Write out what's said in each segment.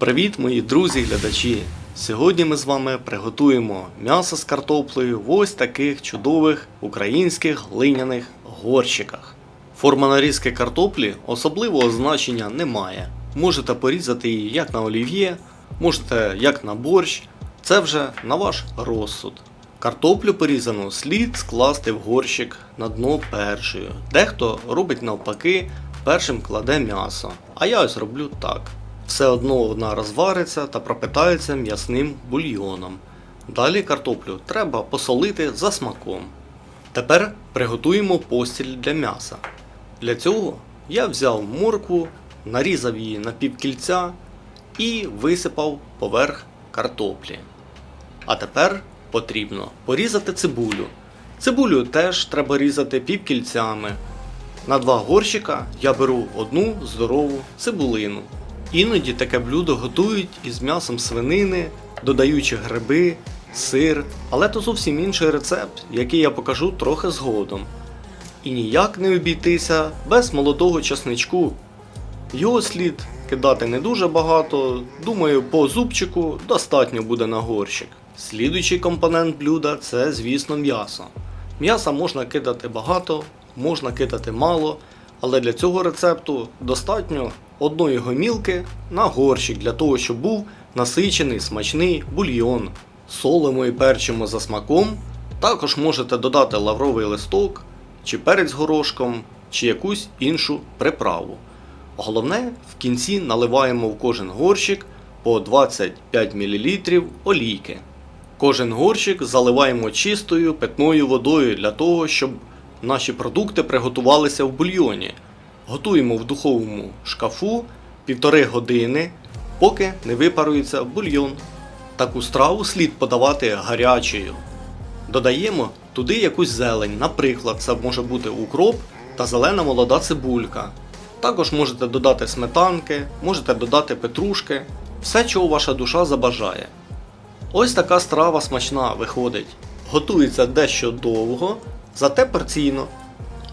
Привіт, мої друзі-глядачі! Сьогодні ми з вами приготуємо м'ясо з картоплею в ось таких чудових українських глиняних горщиках. Форма нарізки картоплі особливого значення не має. Можете порізати її як на олів'є, можете як на борщ, це вже на ваш розсуд. Картоплю порізану слід скласти в горщик на дно першою. Дехто робить навпаки, першим кладе м'ясо. А я ось роблю так. Все одно вона розвариться та пропитається м'ясним бульйоном. Далі картоплю треба посолити за смаком. Тепер приготуємо постіль для м'яса. Для цього я взяв моркву, нарізав її на півкільця і висипав поверх картоплі. А тепер потрібно порізати цибулю. Цибулю теж треба різати півкільцями. На два горщика я беру одну здорову цибулину. Іноді таке блюдо готують із м'ясом свинини, додаючи гриби, сир, але то зовсім інший рецепт, який я покажу трохи згодом. І ніяк не обійтися без молодого часничку. Його слід кидати не дуже багато, думаю, по зубчику достатньо буде на горщик. Слідуючий компонент блюда це, звісно, м'ясо. М'яса можна кидати багато, можна кидати мало, але для цього рецепту достатньо одної гомілки на горщик для того, щоб був насичений смачний бульйон. Солимо і перчимо за смаком. Також можете додати лавровий листок, чи перець горошком, чи якусь іншу приправу. Головне, в кінці наливаємо в кожен горщик по 25 мл олійки. Кожен горщик заливаємо чистою питною водою для того, щоб наші продукти приготувалися в бульйоні. Готуємо в духовому шкафу півтори години, поки не випарується бульйон. Таку страву слід подавати гарячою. Додаємо туди якусь зелень, наприклад, це може бути укроп та зелена молода цибулька. Також можете додати сметанки, можете додати петрушки, все, чого ваша душа забажає. Ось така страва смачна виходить. Готується дещо довго, зате порційно.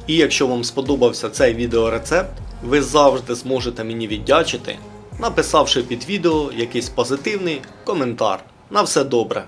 І якщо вам сподобався цей відеорецепт, ви завжди зможете мені віддячити, написавши під відео якийсь позитивний коментар. На все добре!